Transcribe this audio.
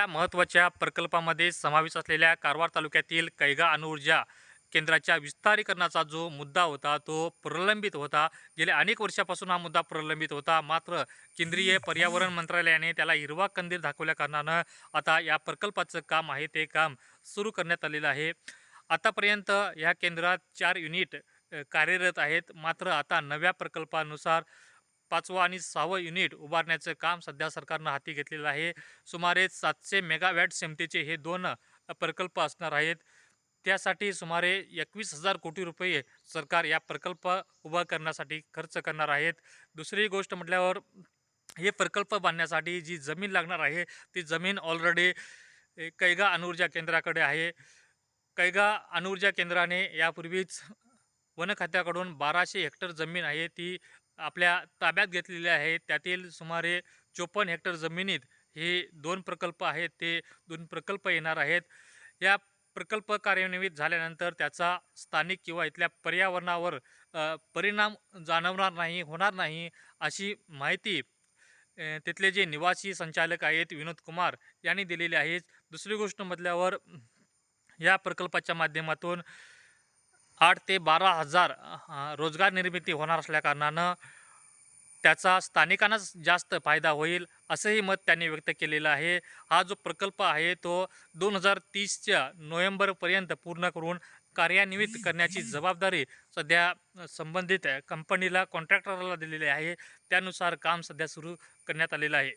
या महत्त्वाच्या प्रकल्पामध्ये समावेश असलेल्या कारवार तालुक्यातील कैगा अणुऊर्जा केंद्राच्या विस्तारीकरणाचा जो मुद्दा होता तो प्रलंबित होता. गेल्या अनेक वर्षापासून हा मुद्दा प्रलंबित होता. मात्र केंद्रीय पर्यावरण मंत्रालयाने त्याला हिरवा कंदील दाखवल्या कारणानं आता या प्रकल्पाचं काम आहे ते काम सुरू करण्यात आलेलं आहे. आतापर्यंत या केंद्रात चार युनिट कार्यरत आहेत. मात्र आता नव्या प्रकल्पानुसार पाचवं आणि सहावं युनिट उभारण्याचं काम सध्या सरकारनं हाती घेतलेलं आहे. सुमारे सातशे मेगावॅट क्षमतेचे हे दोन प्रकल्प असणार आहेत. त्यासाठी सुमारे एकवीस हजार कोटी रुपये सरकार या प्रकल्प उभा करण्यासाठी खर्च करणार आहेत. दुसरी गोष्ट म्हटल्यावर हे प्रकल्प बांधण्यासाठी जी जमीन लागणार आहे ती जमीन ऑलरेडी कैगा अणुऊर्जा केंद्राकडे आहे. कैगा अणुऊर्जा केंद्राने यापूर्वीच वन खात्याकडून बाराशे हेक्टर जमीन आहे ती आपल्या ताब्यात घेतलेले आहे. त्यातील सुमारे चोपन्न हेक्टर जमिनीत हे दोन प्रकल्प आहेत. ते दोन प्रकल्प येणार आहेत. या प्रकल्प कार्यान्वित झाल्यानंतर त्याचा स्थानिक किंवा इथल्या पर्यावरणावर परिणाम जाणवणार नाही होणार नाही अशी माहिती तिथले जे निवासी संचालक आहेत विनोद कुमार यांनी दिलेली आहे. दुसरी गोष्ट म्हटल्यावर या प्रकल्पाच्या माध्यमातून आठ ते बारा हजार रोजगार निर्मिती होणार असल्याकारणानं त्याचा स्थानिकांनाच जास्त फायदा होईल असंही मत त्यांनी व्यक्त केलेलं आहे. हा जो प्रकल्प आहे तो दोन हजार तीसच्या नोव्हेंबरपर्यंत पूर्ण करून कार्यान्वित करण्याची जबाबदारी सध्या संबंधित कंपनीला कॉन्ट्रॅक्टरला दिलेली आहे. त्यानुसार काम सध्या सुरू करण्यात आलेलं आहे.